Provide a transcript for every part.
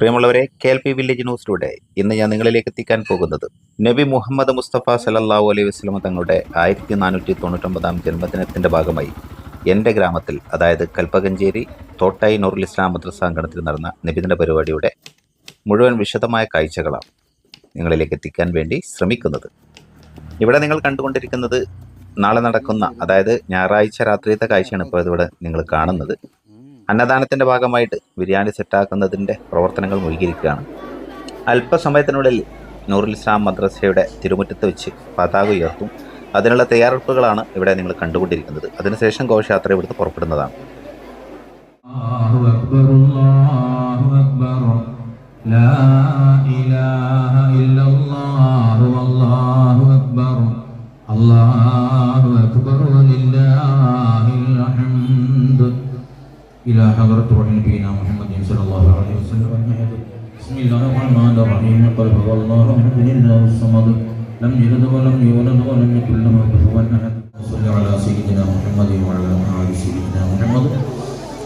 പ്രിയമുള്ളവരെ K L P village ന്യൂസിലൂടെ ഇന്ന് ഞാൻ നിങ്ങളിലേക്ക് എത്തിക്കാൻ പോകുന്നത് നബി മുഹമ്മദ് മുസ്തഫ സലല്ലാഹു അലൈഹി വസ്ലമ തങ്ങളുടെ ആയിരത്തി നാനൂറ്റി തൊണ്ണൂറ്റൊമ്പതാം ജന്മദിനത്തിന്റെ ഭാഗമായി എന്റെ ഗ്രാമത്തിൽ അതായത് കൽപ്പകഞ്ചേരി തോട്ടായി നൂറുൽ ഇസ്ലാം മദ്രസാങ്കണത്തിൽ നടന്ന നബിദിന പരിപാടിയുടെ മുഴുവൻ വിശദമായ കാഴ്ചകളാണ് നിങ്ങളിലേക്ക് എത്തിക്കാൻ വേണ്ടി ശ്രമിക്കുന്നത്. ഇവിടെ നിങ്ങൾ കണ്ടുകൊണ്ടിരിക്കുന്നത് നാളെ നടക്കുന്ന അതായത് ഞായറാഴ്ച രാത്രിയത്തെ കാഴ്ചയാണ് ഇപ്പോൾ ഇതിവിടെ നിങ്ങൾ കാണുന്നത്. അന്നദാനത്തിന്റെ ഭാഗമായിട്ട് ബിരിയാണി സെറ്റാക്കുന്നതിന്റെ പ്രവർത്തനങ്ങൾ മുഴുകിയിരിക്കുകയാണ്. അല്പസമയത്തിനുള്ളിൽ നൂറുൽ ഇസ്ലാം മദ്രസയുടെ തിരുമുറ്റത്ത് വെച്ച് പതാക ഉയർത്തും. അതിനുള്ള തയ്യാറെടുപ്പുകളാണ് ഇവിടെ നിങ്ങൾ കണ്ടുകൊണ്ടിരിക്കുന്നത്. അതിനുശേഷം ഘോഷയാത്ര ഇവിടുത്തെ പുറപ്പെടുന്നതാണ്. അള്ളാഹു അക്ബർ അള്ളാഹു അക്ബർ. إلى حضرة روح نبينا محمد صلى الله عليه وسلم أجمعين. بسم الله الرحمن الرحيم قل هو الله أحد الله الصمد لم يلد ولم يولد ولم يكن له كفوا أحد صل على سيدنا محمد وعلى آل سيدنا محمد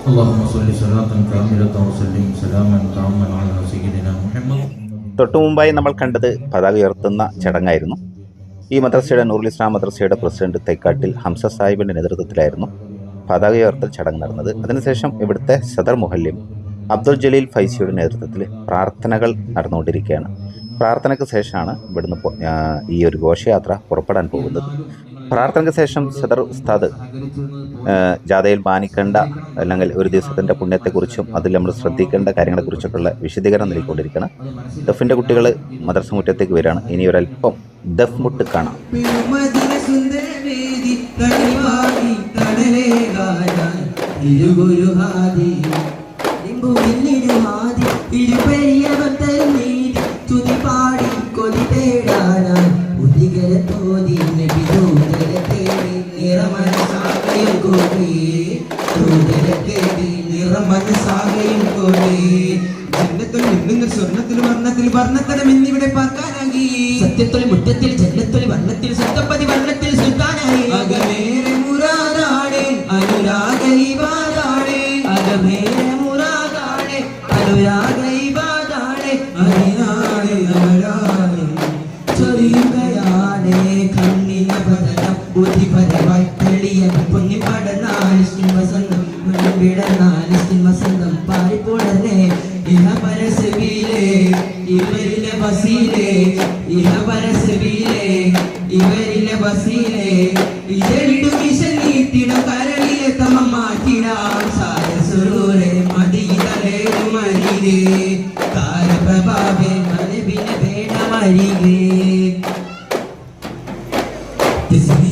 اللهم صل صلاة كاملة وسلم سلاما تاما على سيدنا محمد തൊട്ടു മുമ്പായി നമ്മൾ കണ്ടത് പതാക ഉയർത്തുന്ന ചടങ്ങായിരുന്നു ഈ മദ്രസയുടെ നൂറുൽ ഇസ്ലാം മദ്രസയുടെ പ്രസിഡന്റ് തൈക്കാട്ടിൽ ഹംസ സാഹിബിന്റെ നേതൃത്വത്തിലായിരുന്നു പതാക ഉയർത്തൽ ചടങ്ങ് നടന്നത്. അതിനുശേഷം ഇവിടുത്തെ സദർ മുഹല്യം അബ്ദുൽ ജലീൽ ഫൈസിയുടെ നേതൃത്വത്തിൽ പ്രാർത്ഥനകൾ നടന്നുകൊണ്ടിരിക്കുകയാണ്. പ്രാർത്ഥനയ്ക്ക് ശേഷമാണ് ഇവിടുന്ന് ഈ ഒരു ഘോഷയാത്ര പുറപ്പെടാൻ പോകുന്നത്. പ്രാർത്ഥനയ്ക്ക് ശേഷം സദർ ഉസ്താദ് ജാഥയിൽ മാനിക്കേണ്ട അല്ലെങ്കിൽ ഒരു ദിവസത്തിന്റെ പുണ്യത്തെക്കുറിച്ചും അതിൽ നമ്മൾ ശ്രദ്ധിക്കേണ്ട കാര്യങ്ങളെക്കുറിച്ചൊക്കെയുള്ള വിശദീകരണം നൽകിക്കൊണ്ടിരിക്കുകയാണ്. ദഫിന്റെ കുട്ടികൾ മദ്രസ മുറ്റത്തേക്ക് വരികയാണ്. ഇനി ഒരല്പം ദഫ് മുട്ട് കാണാം. ഇരുഗുരുഹാദി ിരുഹാദി ഇരുപെരിയവൻ തന്നീതി തുതി പാടി കൊതി തേടാനായി ഉദികര തോതി നബി ദൂതര തേടി നിറമനസാകയും കൂടി. ദൂതര തേടി നിറമനസാകയും കൂടി. ജന്നത്തിൽ നിന്നും സ്വർണത്തിൽ വർണത്തിൽ വർണത്തരം എന്നിവിടെ പാർക്കാനാകി സത്യത്തിൽ മുറ്റത്തിൽ ജന്നത്തൊലി വർണത്തിൽ ബുദ്ധിപരമായി തെളിയ പൊന്നി പടനാലിസ്റ്റിൻ വസന്തം വിടനാലിസ്റ്റിൻ വസന്തം പാരിപ്പോടനെ ഇഹ പരസവിയിലെ ഇവരിലെ ബസിയിലെ ഇഹ പരസവിയിലെ ഇവരിലെ ബസിയിലെ ഇതളിടും വിശൽ നീട്ടിടും കരളിലെ തമ മാറ്റിടാം സാര സുരൂരെ മതിയിതലേറും മരികെ താരപ്രഭാവേ മനവിനെ വേണമരികെ ജീവനാമം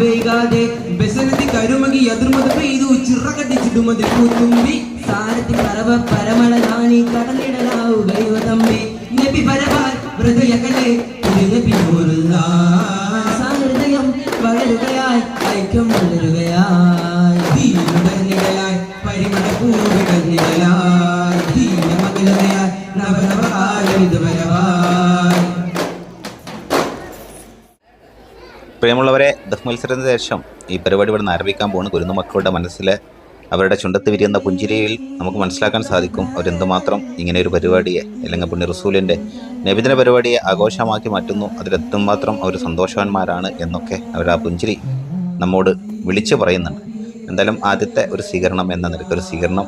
വൈകാതെ ബസനതി കരുമകി എതിർമത് പെയ്തു ചിറകട്ടിച്ചിടുമതി പൂത്തുമ്പി. സാരത്തി പരവ പരമളനാണി കടലിടലാവുകയോ തമ്പി. നബി പരവാൽ ഹൃദയകലെ നബി ഹൃദയം വളരുകയായി ഐക്യം വളരുകയായി. ദീനുടനിടയായി പരിമള പൂവിടനിടയായി ദീനമകലതയായി നവനവകാലം ഇതുവരവായി പ്രിയമുള്ളവരെ ദഫ് മത്സരത്തിന് ശേഷം ഈ പരിപാടി ഇവിടെ നിന്ന് ആരംഭിക്കാൻ പോകുന്ന കുരുന്നു മക്കളുടെ മനസ്സിലെ അവരുടെ ചുണ്ടത്ത് വിരിയുന്ന പുഞ്ചിരിയിൽ നമുക്ക് മനസ്സിലാക്കാൻ സാധിക്കും. അവരെന്തുമാത്രം ഇങ്ങനെ ഒരു പരിപാടിയെ അല്ലെങ്കിൽ പുണ്യ റസൂലിന്റെ നബിദിന പരിപാടിയെ ആഘോഷമാക്കി മാറ്റുന്നു. അതിലെത്തുമാത്രം അവർ സന്തോഷവാന്മാരാണ് എന്നൊക്കെ അവർ ആ പുഞ്ചിരി നമ്മോട് വിളിച്ചു പറയുന്നുണ്ട്. എന്തായാലും ആദ്യത്തെ ഒരു സ്വീകരണം എന്ന നിലയ്ക്ക് ഒരു സ്വീകരണം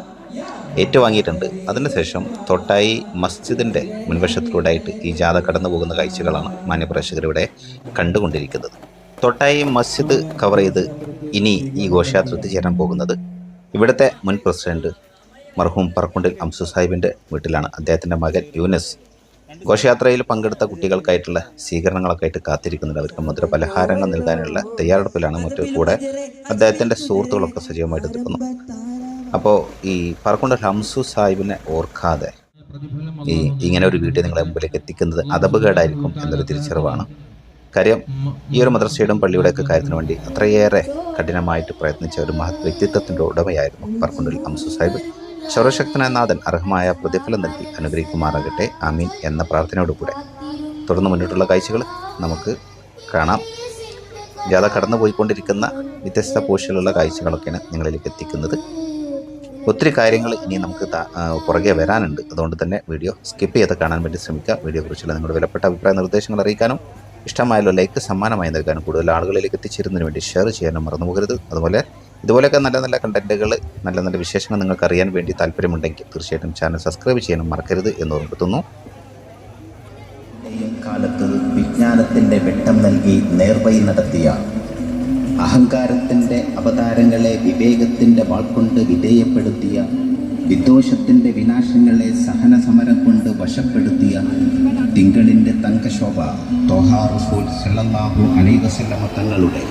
ഏറ്റുവാങ്ങിയിട്ടുണ്ട്. അതിനുശേഷം തൊട്ടായി മസ്ജിദിന്റെ മുൻവശത്തിലൂടെ ആയിട്ട് ഈ ജാഥ കടന്നു പോകുന്ന കാഴ്ചകളാണ് മാന്യപ്രേക്ഷകർ ഇവിടെ കണ്ടുകൊണ്ടിരിക്കുന്നത്. തൊട്ടായി മസ്ജിദ് കവർ ചെയ്ത് ഇനി ഈ ഘോഷയാത്ര എത്തിച്ചേരാൻ പോകുന്നത് ഇവിടുത്തെ മുൻ പ്രസിഡന്റ് മർഹൂം പറക്കുണ്ടിൽ അംസു സാഹിബിന്റെ വീട്ടിലാണ്. അദ്ദേഹത്തിന്റെ മകൻ യൂനസ് ഘോഷയാത്രയിൽ പങ്കെടുത്ത കുട്ടികൾക്കായിട്ടുള്ള സ്വീകരണങ്ങളൊക്കെ ആയിട്ട് കാത്തിരിക്കുന്നുണ്ട്. അവർക്ക് മധുര പലഹാരങ്ങൾ നൽകാനുള്ള തയ്യാറെടുപ്പിലാണ്. മറ്റു കൂടെ അദ്ദേഹത്തിന്റെ സുഹൃത്തുക്കളൊക്കെ സജീവമായിട്ട് നിൽക്കുന്നു. അപ്പോൾ ഈ പറക്കുണ്ടിൽ ഹംസു സാഹിബിനെ ഓർക്കാതെ ഈ ഇങ്ങനെ ഒരു വീഡിയോ നിങ്ങളെ മുമ്പിലേക്ക് എത്തിക്കുന്നത് അതപകേടായിരിക്കും എന്നൊരു തിരിച്ചറിവാണ് കാര്യം ഈ ഒരു മദ്രസയുടെയും പള്ളിയുടെയൊക്കെ കാര്യത്തിന് വേണ്ടി അത്രയേറെ കഠിനമായിട്ട് പ്രയത്നിച്ച ഒരു മഹത് വ്യക്തിത്വത്തിന്റെ ഉടമയായിരുന്നു പറക്കുണ്ടിൽ അംസു സാഹിബ്. സർവശക്തനായ നാഥൻ അർഹമായ പ്രതിഫലം നൽകി അനുഗ്രഹിക്കുമാറാകട്ടെ. ആമീൻ എന്ന പ്രാർത്ഥനയോടുകൂടെ തുടർന്ന് മുന്നോട്ടുള്ള കാഴ്ചകൾ നമുക്ക് കാണാം. ജാഥ കടന്നു പോയിക്കൊണ്ടിരിക്കുന്ന വ്യത്യസ്ത പോഷയിലുള്ള കാഴ്ചകളൊക്കെയാണ് നിങ്ങളിലേക്ക് എത്തിക്കുന്നത്. ഒത്തിരി കാര്യങ്ങൾ ഇനി നമുക്ക് പുറകെ വരാനുണ്ട്. അതുകൊണ്ട് തന്നെ വീഡിയോ സ്കിപ്പ് ചെയ്ത് കാണാൻ വേണ്ടി ശ്രമിക്കുക വീഡിയോ കുറിച്ചുള്ള നിങ്ങളുടെ വിലപ്പെട്ട അഭിപ്രായ നിർദ്ദേശങ്ങൾ അറിയിക്കാനും ഇഷ്ടമായല്ലോ ലൈക്ക് സമ്മാനമായി നൽകാനും കൂടുതൽ ആളുകളിലേക്ക് എത്തിച്ചേരുന്നതിന് വേണ്ടി ഷെയർ ചെയ്യാനും മറന്നു പോകരുത്. അതുപോലെ ഇതുപോലെയൊക്കെ നല്ല നല്ല കണ്ടന്റുകൾ നല്ല നല്ല വിശേഷങ്ങൾ നിങ്ങൾക്ക് അറിയാൻ വേണ്ടി താല്പര്യമുണ്ടെങ്കിൽ തീർച്ചയായിട്ടും ചാനൽ സബ്സ്ക്രൈബ് ചെയ്യാനും മറക്കരുത് എന്ന് ഓർമ്മപ്പെടുത്തുന്നു. കാലത്ത് വിജ്ഞാനത്തിന്റെ വെട്ടം നൽകി നേർവൈ നടത്തിയ അഹങ്കാരത്തിന്റെ അവതാരങ്ങളെ വിവേകത്തിന്റെ വാൾക്കൊണ്ട് വിധേയപ്പെടുത്തിയ വിദ്വേഷത്തിന്റെ വിനാശങ്ങളെ സഹന സമരം കൊണ്ട് വശപ്പെടുത്തിയ തിങ്കളിന്റെ തങ്കശോഭ തോഹാ റസൂൽ സല്ലല്ലാഹു അലൈഹി വസല്ലമ തങ്ങളുടെ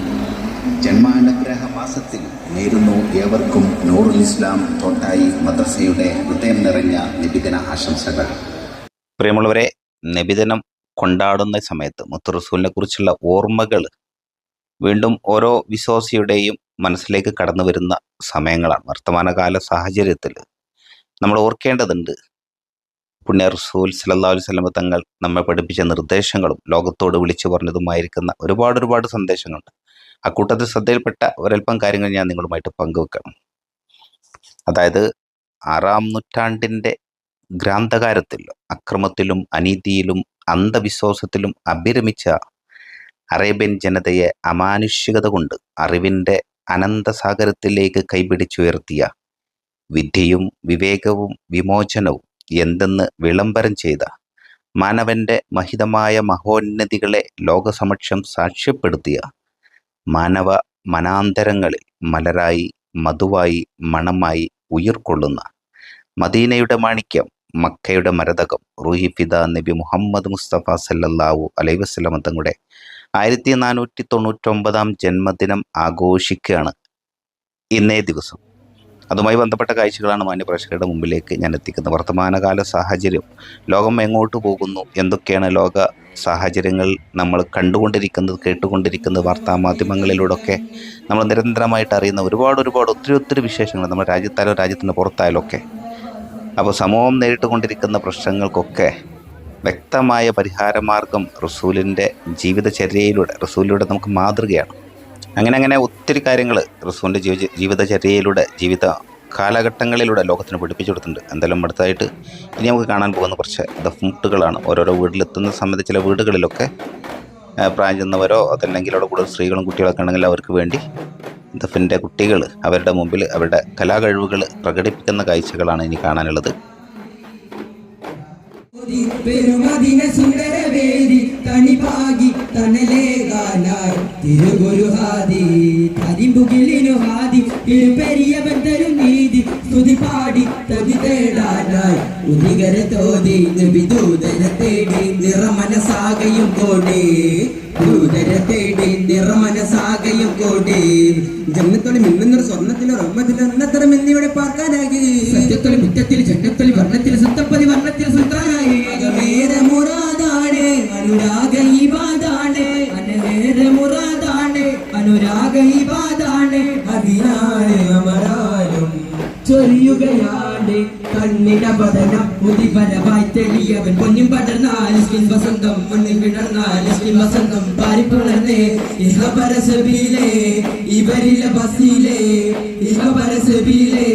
ജന്മാനുഗ്രഹ മാസത്തിൽ നേരുന്നു. ഏവർക്കും നൂറുൽ ഇസ്ലാം തോട്ടായി മദ്രസയുടെ ഹൃദയം നിറഞ്ഞ നിബിദിന ആശംസകൾ. പ്രിയമുള്ളവരെ നബിദിനം കൊണ്ടാടുന്ന സമയത്ത് മുത്തു റസൂലിനെ കുറിച്ചുള്ള ഓർമ്മകൾ വീണ്ടും ഓരോ വിശ്വാസിയുടെയും മനസ്സിലേക്ക് കടന്നു വരുന്ന സമയങ്ങളാണ്. വർത്തമാനകാല സാഹചര്യത്തിൽ നമ്മൾ ഓർക്കേണ്ടതുണ്ട്. പുണ്യ റസൂൽ സല്ലല്ലാഹു അലൈഹി വസല്ലമ തങ്ങൾ നമ്മെ പഠിപ്പിച്ച നിർദ്ദേശങ്ങളും ലോകത്തോട് വിളിച്ചു പറഞ്ഞതുമായിരിക്കുന്ന ഒരുപാട് ഒരുപാട് സന്ദേശങ്ങളുണ്ട്. അക്കൂട്ടത്തിൽ ശ്രദ്ധയിൽപ്പെട്ട ഒരൽപ്പം കാര്യങ്ങൾ ഞാൻ നിങ്ങളുമായിട്ട് പങ്കുവെക്കണം. അതായത് ആറാം നൂറ്റാണ്ടിന്റെ ഗ്രാന്തകാരത്തിൽ അക്രമത്തിലും അനീതിയിലും അന്ധവിശ്വാസത്തിലും അഭിരമിച്ച അറേബ്യൻ ജനതയെ അമാനുഷികത കൊണ്ട് അറിവിന്റെ അനന്തസാഗരത്തിലേക്ക് കൈപിടിച്ചുയർത്തിയ വിദ്യയും വിവേകവും വിമോചനവും എന്തെന്ന് വിളംബരം ചെയ്ത മാനവന്റെ മഹിതമായ മഹോന്നതികളെ ലോകസമക്ഷം സാക്ഷ്യപ്പെടുത്തിയ മാനവ മനാന്തരങ്ങളിൽ മലരായി മധുവായി മണമായി ഉയർക്കൊള്ളുന്ന മദീനയുടെ മാണിക്യം മക്കയുടെ മരതകം റൂഹി നബി മുഹമ്മദ് മുസ്തഫ സല്ലല്ലാഹു അലൈഹി വസല്ലമ തങ്ങളുടെ ആയിരത്തി നാനൂറ്റി തൊണ്ണൂറ്റൊമ്പതാം ജന്മദിനം ആഘോഷിക്കുകയാണ് ഇന്നേ ദിവസം. അതുമായി ബന്ധപ്പെട്ട കാഴ്ചകളാണ് മാന്യപ്രേക്ഷകരുടെ മുമ്പിലേക്ക് ഞാൻ എത്തിക്കുന്നത്. വർത്തമാനകാല സാഹചര്യം ലോകം എങ്ങോട്ട് പോകുന്നു? എന്തൊക്കെയാണ് ലോക സാഹചര്യങ്ങൾ നമ്മൾ കണ്ടുകൊണ്ടിരിക്കുന്നത് കേട്ടുകൊണ്ടിരിക്കുന്നത്? വാർത്താ മാധ്യമങ്ങളിലൂടെയൊക്കെ നമ്മൾ നിരന്തരമായിട്ട് അറിയുന്ന ഒരുപാട് ഒരുപാട് ഒത്തിരി ഒത്തിരി വിശേഷങ്ങൾ നമ്മുടെ രാജ്യത്തായാലോ രാജ്യത്തിന് പുറത്തായാലോ ഒക്കെ. അപ്പോൾ സമൂഹം നേരിട്ടുകൊണ്ടിരിക്കുന്ന പ്രശ്നങ്ങൾക്കൊക്കെ വ്യക്തമായ പരിഹാരമാർഗം റസൂലിന്റെ ജീവിതചര്യയിലൂടെ റസൂലിലൂടെ നമുക്ക് മാതൃകയാണ്. അങ്ങനെ അങ്ങനെ ഒത്തിരി കാര്യങ്ങൾ റസൂലിന്റെ ജീവിത ജീവിതചര്യയിലൂടെ ജീവിത കാലഘട്ടങ്ങളിലൂടെ ലോകത്തിന് പഠിപ്പിച്ചു കൊടുത്തിട്ടുണ്ട്. എന്തായാലും അടുത്തായിട്ട് ഇനി നമുക്ക് കാണാൻ പോകുന്ന കുറച്ച് ദഫ്മുട്ടുകളാണ് ഓരോരോ വീട്ടിലെത്തുന്ന സമയത്ത് ചില വീടുകളിലൊക്കെ പ്രായം ചെന്നവരോ അതല്ലെങ്കിൽ അവിടെ കൂടുതൽ സ്ത്രീകളും കുട്ടികളൊക്കെ ഉണ്ടെങ്കിൽ അവർക്ക് വേണ്ടി ദഫിന്റെ കുട്ടികൾ അവരുടെ മുമ്പിൽ അവരുടെ കലാകഴിവുകൾ പ്രകടിപ്പിക്കുന്ന കാഴ്ചകളാണ് ഇനി കാണാനുള്ളത്. പെരുമതിന സുന്ദരവേദി തണിപാകി തണലേകാനായി തിരുഗുരുഹാദി കരിമ്പുകിലിനു ഹാദി പെരിയവൻ തരും നീതി. സ്തുതി പാടി തതി തേടാനായി. ഉദികര തോതി വിദൂതര തേടി നിറമനസാകയും കോടി. ദൂതര തേടി നിറമനസാകയും കോടി. ജന്മത്തോടെ മിന്നുന്നൊരു സ്വർണത്തിലോ റമ്മത്തിലോ അന്നത്തരം എന്നിവിടെ പാർക്കാനാകി സത്യത്തൊലി മുറ്റത്തിൽ ചെറ്റത്തൊലി വർണത്തിൽ സുത്തപ്പതി വർണത്തിൽ സുത്രാനായി അകമേറെ മുറാദാണ് അനുരാഗ ഇബാദാണ് അനുരാഗ ചൊരിയുകയാണ് കണ്ണിട പതനം മുതിപരമായി തെളിയവൻ. പൊന്നിൻ പടർന്നാൽ സ്കിൻ വസന്തം മണ്ണിൽ വിടർന്നാൽ സ്കിൻ വസന്തം. പാരിപ്പുണർന്നേ ഇഹ പരസബീലേ ഇവരിലെ ബസീലേ ഇഹ പരസബീലേ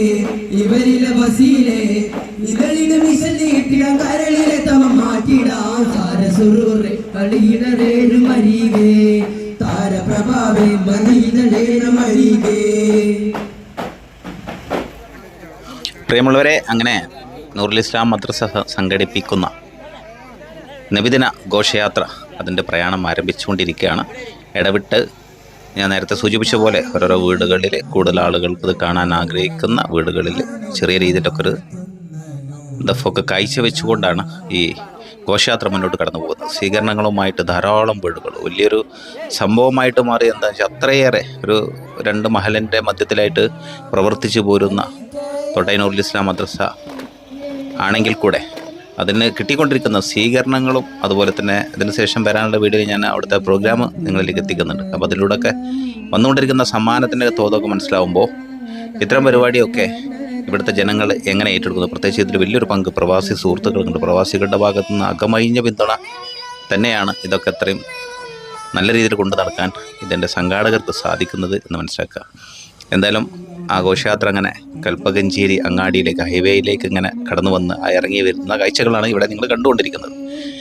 ഇവരിലെ ബസീലേ ഇവരിലെ മിശലിട്ടിടാൻ കരളിലെ തമം മാറ്റിടാൻ സാരസുറൂറെ കളിയിടറേഴു മരികേ താരപ്രഭാവേ മണിയിടേണ മരികേ. പ്രിയമുള്ളവരെ അങ്ങനെ നൂറുൽ ഇസ്ലാം മദ്രസ സംഘടിപ്പിക്കുന്ന നബിദിന ഘോഷയാത്ര അതിന്റെ പ്രയാണം ആരംഭിച്ചുകൊണ്ടിരിക്കുകയാണ്. ഇടവിട്ട് ഞാൻ നേരത്തെ സൂചിപ്പിച്ച പോലെ ഓരോരോ വീടുകളിൽ കൂടുതൽ ആളുകൾക്ക് ഇത് കാണാൻ ആഗ്രഹിക്കുന്ന വീടുകളിൽ ചെറിയ രീതിയിലൊക്കെ ഒരു ദഫൊക്കെ കാഴ്ചവെച്ചുകൊണ്ടാണ് ഈ ഘോഷയാത്ര മുന്നോട്ട് കടന്നു പോകുന്നത്. സ്വീകരണങ്ങളുമായിട്ട് ധാരാളം വീടുകൾ. വലിയൊരു സംഭവമായിട്ട് മാറി എന്താ വെച്ചാൽ അത്രയേറെ ഒരു രണ്ട് മഹലിന്റെ മധ്യത്തിലായിട്ട് പ്രവർത്തിച്ചു പോരുന്ന തൊട്ടൈനൂറുൽ ഇസ്ലാം മദ്രസ ആണെങ്കിൽ കൂടെ അതിന് കിട്ടിക്കൊണ്ടിരിക്കുന്ന സ്വീകരണങ്ങളും അതുപോലെ തന്നെ അതിനുശേഷം വരാനുള്ള വീഡിയോ ഞാൻ അവിടുത്തെ പ്രോഗ്രാം നിങ്ങളിലേക്ക് എത്തിക്കുന്നുണ്ട്. അപ്പോൾ അതിലൂടെയൊക്കെ വന്നുകൊണ്ടിരിക്കുന്ന സമ്മാനത്തിന്റെ തോതൊക്കെ മനസ്സിലാവുമ്പോൾ ഇത്തരം പരിപാടിയൊക്കെ ഇവിടുത്തെ ജനങ്ങൾ എങ്ങനെ ഏറ്റെടുക്കുന്നു? പ്രത്യേകിച്ച് ഇതിൽ വലിയൊരു പങ്ക് പ്രവാസി സുഹൃത്തുക്കളുണ്ട് പ്രവാസികളുടെ ഭാഗത്തു നിന്ന് അകമഴിഞ്ഞ പിന്തുണ തന്നെയാണ് ഇതൊക്കെ അത്രയും നല്ല രീതിയിൽ കൊണ്ടു നടക്കാൻ ഇതിന്റെ സംഘാടകർക്ക് സാധിക്കുന്നത് എന്ന് മനസ്സിലാക്കുക. എന്തായാലും ആഘോഷയാത്ര അങ്ങനെ കൽപ്പകഞ്ചേരി അങ്ങാടിയിലേക്ക് ഹൈവേയിലേക്ക് ഇങ്ങനെ കടന്നു വന്ന് ഇറങ്ങി വരുന്ന കാഴ്ചകളാണ് ഇവിടെ നിങ്ങൾ കണ്ടുകൊണ്ടിരിക്കുന്നത്.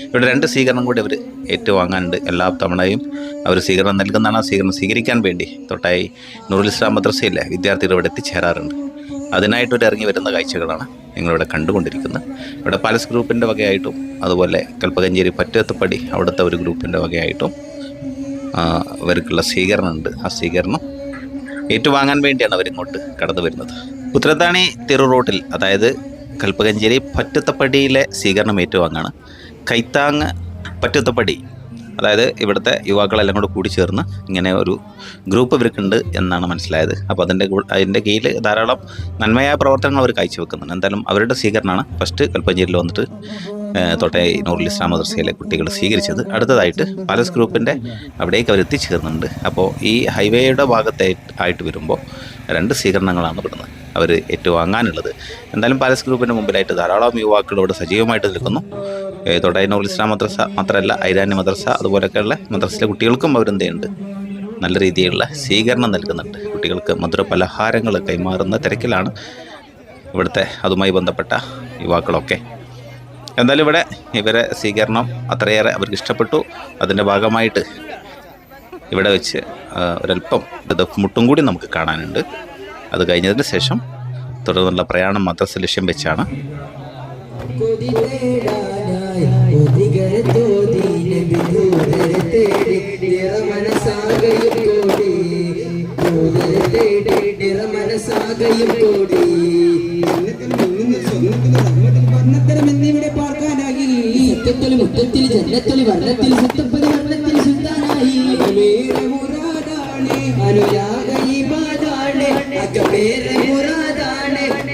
ഇവിടെ രണ്ട് സ്വീകരണം കൂടി അവർ ഏറ്റുവാങ്ങാനുണ്ട്. എല്ലാ തവണയും അവർ സ്വീകരണം നൽകുന്നതാണ്. ആ സ്വീകരണം സ്വീകരിക്കാൻ വേണ്ടി തൊട്ടായി നൂറുൽ ഇസ്ലാം മദ്രസയിലെ വിദ്യാർത്ഥികൾ ഇവിടെ എത്തിച്ചേരാറുണ്ട്. അതിനായിട്ടൊരു ഇറങ്ങി വരുന്ന കാഴ്ചകളാണ് നിങ്ങളിവിടെ കണ്ടുകൊണ്ടിരിക്കുന്നത്. ഇവിടെ പാലസ് ഗ്രൂപ്പിന്റെ വകയായിട്ടും അതുപോലെ കൽപ്പകഞ്ചേരി പറ്റത്തുപടി അവിടുത്തെ ഒരു ഗ്രൂപ്പിന്റെ വകയായിട്ടും അവർക്കുള്ള സ്വീകരണമുണ്ട്. ആ സ്വീകരണം ഏറ്റുവാങ്ങാൻ വേണ്ടിയാണ് അവരിങ്ങോട്ട് കടന്നു വരുന്നത്. ഉത്തരത്താണി തെറു റോട്ടിൽ അതായത് കൽപ്പകഞ്ചേരി പറ്റത്തപ്പടിയിലെ സ്വീകരണം ഏറ്റുവാങ്ങാണ്. കൈത്താങ് പറ്റത്തപ്പടി അതായത് ഇവിടുത്തെ യുവാക്കളെല്ലാം കൂടെ കൂടി ചേർന്ന് ഇങ്ങനെ ഒരു ഗ്രൂപ്പ് ഇവർക്കുണ്ട് എന്നാണ് മനസ്സിലായത്. അപ്പോൾ അതിന്റെ അതിന്റെ കീഴിൽ ധാരാളം നന്മയായ പ്രവർത്തനങ്ങൾ അവർ കാഴ്ചവെക്കുന്നുണ്ട്. എന്തായാലും അവരുടെ സ്വീകരണമാണ് ഫസ്റ്റ് കൽപ്പഞ്ചേരിയിൽ വന്നിട്ട് തൊട്ടേ നൂറുൽ ഇസ്ലാം മദ്രസയിലെ കുട്ടികൾ സ്വീകരിച്ചത്. അടുത്തതായിട്ട് പാലസ് ഗ്രൂപ്പിന്റെ അവിടേക്ക് അവർ എത്തിച്ചേർന്നുണ്ട്. അപ്പോൾ ഈ ഹൈവേയുടെ ഭാഗത്തെ ആയിട്ട് വരുമ്പോൾ രണ്ട് സ്വീകരണങ്ങളാണ് ഇവിടുന്ന് അവർ ഏറ്റുവാങ്ങാനുള്ളത്. എന്തായാലും പാലസ് ഗ്രൂപ്പിന്റെ മുമ്പിലായിട്ട് ധാരാളം യുവാക്കൾ ഇവിടെ സജീവമായിട്ട് നിൽക്കുന്നു. നൂറുൽ ഇസ്ലാം മദ്രസ മാത്രമല്ല ഐരാനി മദ്രസ അതുപോലെയൊക്കെയുള്ള മദ്രസയിലെ കുട്ടികൾക്കും അവരെന്ത് ചെയ്യുന്നുണ്ട്? നല്ല രീതിയിലുള്ള സ്വീകരണം നൽകുന്നുണ്ട്. കുട്ടികൾക്ക് മധുര പലഹാരങ്ങൾ കൈമാറുന്ന തിരക്കിലാണ് ഇവിടുത്തെ അതുമായി ബന്ധപ്പെട്ട യുവാക്കളൊക്കെ. എന്തായാലും ഇവിടെ ഇവരെ സ്വീകരണം അത്രയേറെ അവർക്ക് ഇഷ്ടപ്പെട്ടു. അതിന്റെ ഭാഗമായിട്ട് ഇവിടെ വെച്ച് ഒരല്പം മുട്ടും കൂടി നമുക്ക് കാണാനുണ്ട്. അത് കഴിഞ്ഞതിന് ശേഷം തുടർന്നുള്ള പ്രയാണം മദ്രസ ലക്ഷ്യം വെച്ചാണ്. മനസ്സാകയും കോടി എന്നിവിടെ പാർക്കാനായി. സത്യത്തിൽ മുറ്റത്തിൽ ജന്നത്തിൽ വർണത്തിൽ സുത്തപ്പതി വർണത്തിൽ സുൽത്താനായി. അനുരാഗ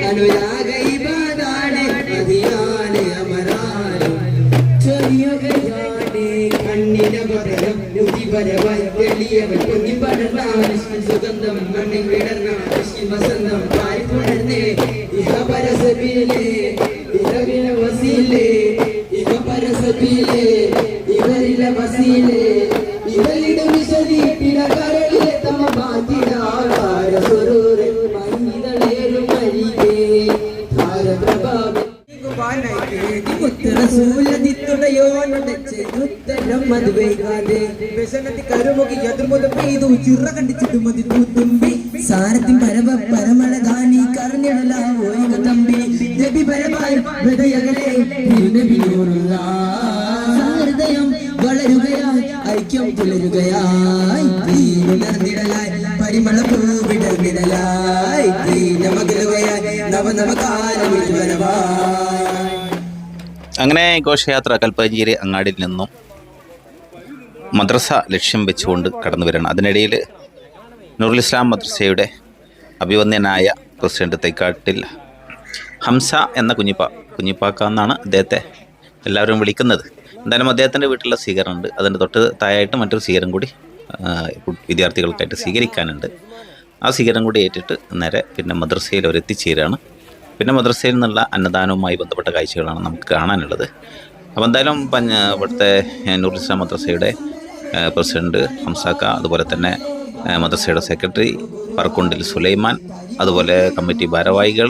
അനുരാഗ മുതിപരമായി തെളിയവൻ പൊങ്ങി പടർന്നാണ് സുഗന്ധം മണ്ണിൽ വിടർന്ന വസന്തം പാരി പുണർന്നേ ഇഹ പരസബിയിലേ ഇഹവില വസീലേ ഇഹ പരസബിയിലേ ഇവരിലെ വസീലേ പെയ്തു ചിറ കണ്ടിച്ചിട്ട് മതി തൂത്തുമ്പി സാരത്തിൻ പരവ പരമളകാനി കറഞ്ഞിടല ഓയിക തമ്പി. നബി പരമായി ഹൃദയകളെ തിരുനബിയോടുള്ള ഹൃദയം വളരുകയായി ഐക്യം പുലരുകയായി തീരുണർന്നിടലായി പരിമള പൂവിടർന്നിടലായി തീരമകലുകയായി നവനവകാലം വരവായി അങ്ങനെ ഘോഷയാത്ര കൽപ്പഞ്ചേരി അങ്ങാടിയിൽ നിന്നും മദ്രസ ലക്ഷ്യം വെച്ചുകൊണ്ട് കടന്നു വരികയാണ് അതിനിടയിൽ നൂറുൽ ഇസ്ലാം മദ്രസയുടെ അഭിവന്യനായ പ്രസിഡന്റ് തൈക്കാട്ടിൽ ഹംസ എന്ന കുഞ്ഞിപ്പ കുഞ്ഞിപ്പാക്ക എന്നാണ് അദ്ദേഹത്തെ എല്ലാവരും വിളിക്കുന്നത്. എന്തായാലും അദ്ദേഹത്തിന്റെ വീട്ടിലുള്ള സ്വീകരണമുണ്ട്. അതിന്റെ തൊട്ട് തായായിട്ട് മറ്റൊരു സ്വീകരണം കൂടി വിദ്യാർത്ഥികൾക്കായിട്ട് സ്വീകരിക്കാനുണ്ട്. ആ സ്വീകരണം കൂടി ഏറ്റിട്ട് നേരെ പിന്നെ മദ്രസയിൽ അവർ പിന്നെ മദ്രസയിൽ നിന്നുള്ള അന്നദാനവുമായി ബന്ധപ്പെട്ട കാഴ്ചകളാണ് നമുക്ക് കാണാനുള്ളത്. അപ്പോൾ എന്തായാലും പഞ്ഞ ഇവിടുത്തെ നൂറിസ്ലാം മദ്രസയുടെ പ്രസിഡന്റ് ഹംസാക്ക അതുപോലെ തന്നെ മദ്രസയുടെ സെക്രട്ടറി പറക്കുണ്ടിൽ സുലൈമാൻ അതുപോലെ കമ്മിറ്റി ഭാരവാഹികൾ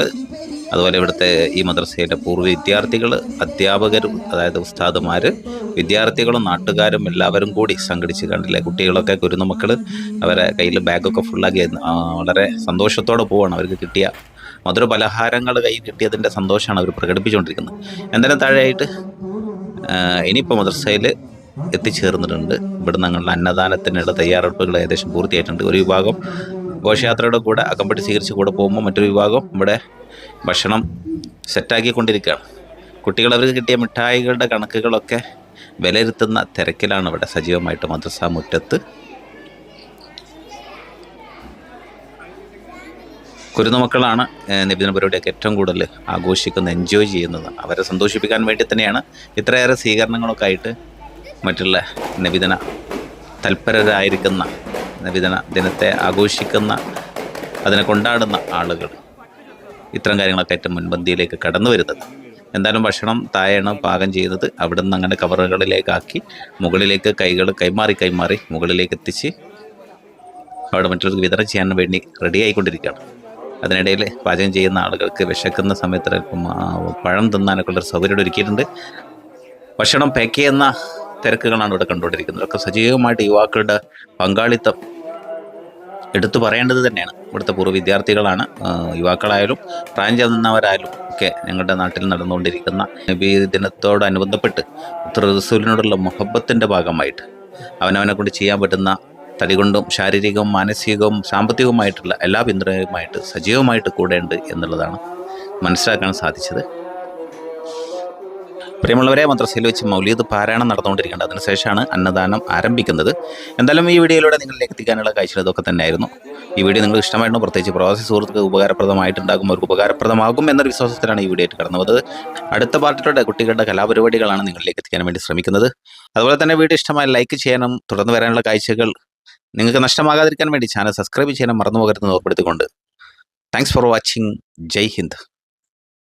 അതുപോലെ ഇവിടുത്തെ ഈ മദ്രസയിലെ പൂർവ വിദ്യാർത്ഥികൾ അധ്യാപകരും അതായത് ഉസ്താദുമാർ വിദ്യാർത്ഥികളും നാട്ടുകാരും എല്ലാവരും കൂടി സംഘടിച്ച് കണ്ടില്ലേ കുട്ടികളൊക്കെ കുരുന്ന മക്കൾ അവരെ കയ്യിൽ ബാഗൊക്കെ ഫുള്ളാക്കി വളരെ സന്തോഷത്തോടെ പോവാണ് അവർക്ക് കിട്ടിയ മധുര പലഹാരങ്ങൾ കയ്യിൽ കിട്ടിയതിന്റെ സന്തോഷമാണ് അവർ പ്രകടിപ്പിച്ചുകൊണ്ടിരിക്കുന്നത്. എന്തായാലും താഴെയായിട്ട് ഇനിയിപ്പോൾ മദ്രസയിൽ എത്തിച്ചേർന്നിട്ടുണ്ട് ഇവിടെ ഞങ്ങളുടെ അന്നദാനത്തിനുള്ള തയ്യാറെടുപ്പുകൾ ഏകദേശം പൂർത്തിയായിട്ടുണ്ട്. ഒരു വിഭാഗം ഘോഷയാത്രയുടെ കൂടെ അകമ്പടി സ്വീകരിച്ച് കൂടെ പോകുമ്പോൾ മറ്റൊരു വിഭാഗം ഇവിടെ ഭക്ഷണം സെറ്റാക്കിക്കൊണ്ടിരിക്കുകയാണ്. കുട്ടികൾ അവർക്ക് കിട്ടിയ മിഠായികളുടെ കണക്കുകളൊക്കെ വിലയിരുത്തുന്ന തിരക്കിലാണ് ഇവിടെ സജീവമായിട്ട് മദ്രസ മുറ്റത്ത്. കുരുന്നുമക്കളാണ് ഏഹ്, നബിദിന പരിപാടിയൊക്കെ ഏറ്റവും കൂടുതൽ ആഘോഷിക്കുന്നത് എൻജോയ് ചെയ്യുന്നത്. അവരെ സന്തോഷിപ്പിക്കാൻ വേണ്ടി തന്നെയാണ് ഇത്രയേറെ സ്വീകരണങ്ങളൊക്കെ ആയിട്ട് മറ്റുള്ള നബിദിന തൽപരരായിരിക്കുന്ന നബിദിന ദിനത്തെ ആഘോഷിക്കുന്ന അതിനെ കൊണ്ടാടുന്ന ആളുകൾ ഇത്തരം കാര്യങ്ങളൊക്കെ ഏറ്റവും മുൻപന്തിയിലേക്ക് കടന്നു വരുന്നത്. എന്തായാലും ഭക്ഷണം താഴെയാണ് പാകം ചെയ്യുന്നത് അവിടെ നിന്ന് അങ്ങനെ കവറുകളിലേക്കാക്കി മുകളിലേക്ക് കൈകൾ കൈമാറി കൈമാറി മുകളിലേക്ക് എത്തിച്ച് അവിടെ മറ്റുള്ളവർക്ക് വിതരണം ചെയ്യാൻ വേണ്ടി റെഡി ആയിക്കൊണ്ടിരിക്കുകയാണ്. അതിനിടയിൽ പാചകം ചെയ്യുന്ന ആളുകൾക്ക് വിശക്കുന്ന സമയത്ത് പഴം തിന്നാനൊക്കെ ഉള്ളൊരു സൗകര്യം ഒരുക്കിയിട്ടുണ്ട്. ഭക്ഷണം പാക്ക് ചെയ്യുന്ന തിരക്കുകളാണ് ഇവിടെ കണ്ടുകൊണ്ടിരിക്കുന്നത്. ഒക്കെ സജീവമായിട്ട് യുവാക്കളുടെ പങ്കാളിത്തം എടുത്തു പറയേണ്ടത് തന്നെയാണ്. ഇവിടുത്തെ പൂർവ വിദ്യാർത്ഥികളാണ് യുവാക്കളായാലും പ്രായം ചെന്നവരായാലും ഒക്കെ ഞങ്ങളുടെ നാട്ടിൽ നടന്നുകൊണ്ടിരിക്കുന്ന നബി ദിനത്തോടനുബന്ധപ്പെട്ട് റസൂലിനോടുള്ള മുഹബത്തിന്റെ ഭാഗമായിട്ട് അവനവനെ കൊണ്ട് ചെയ്യാൻ പറ്റുന്ന തടി കൊണ്ടും ശാരീരികവും മാനസികവും സാമ്പത്തികവുമായിട്ടുള്ള എല്ലാ പിന്തുണയുമായിട്ട് സജീവമായിട്ട് കൂടെയുണ്ട് എന്നുള്ളതാണ് മനസ്സിലാക്കാൻ സാധിച്ചത്. പ്രിയമുള്ളവരെ മദ്രസയിൽ വെച്ച് മൗലീദ് പാരായണം നടന്നുകൊണ്ടിരിക്കേണ്ടത് അതിനുശേഷമാണ് അന്നദാനം ആരംഭിക്കുന്നത്. എന്തായാലും ഈ വീഡിയോയിലൂടെ നിങ്ങളിലേക്ക് എത്തിക്കാനുള്ള കാഴ്ചകൾ ഇതൊക്കെ തന്നെയായിരുന്നു. ഈ വീഡിയോ നിങ്ങൾക്ക് ഇഷ്ടമായിരുന്നു പ്രത്യേകിച്ച് പ്രവാസി സുഹൃത്തുക്കൾ ഉപകാരപ്രദമായിട്ടുണ്ടാകും അവർക്ക് ഉപകാരപ്രദമാകും എന്നൊരു വിശ്വാസത്തിലാണ് ഈ വീഡിയോ ആയിട്ട് കടന്നു വന്നത് അടുത്ത പാർട്ടിയുടെ കുട്ടികളുടെ കലാപരിപാടികളാണ് നിങ്ങളിലേക്ക് എത്തിക്കാൻ വേണ്ടി ശ്രമിക്കുന്നത്. അതുപോലെ തന്നെ വീഡിയോ ഇഷ്ടമായി ലൈക്ക് ചെയ്യാനും തുടർന്ന് വരാനുള്ള കാഴ്ചകൾ നിങ്ങൾക്ക് നഷ്ടമാകാതിരിക്കാൻ വേണ്ടി ചാനൽ സബ്സ്ക്രൈബ് ചെയ്യാനും മറന്നു പോകരുതെന്ന് ഓർപ്പെടുത്തിക്കൊണ്ട് thanks for watching Jai Hind.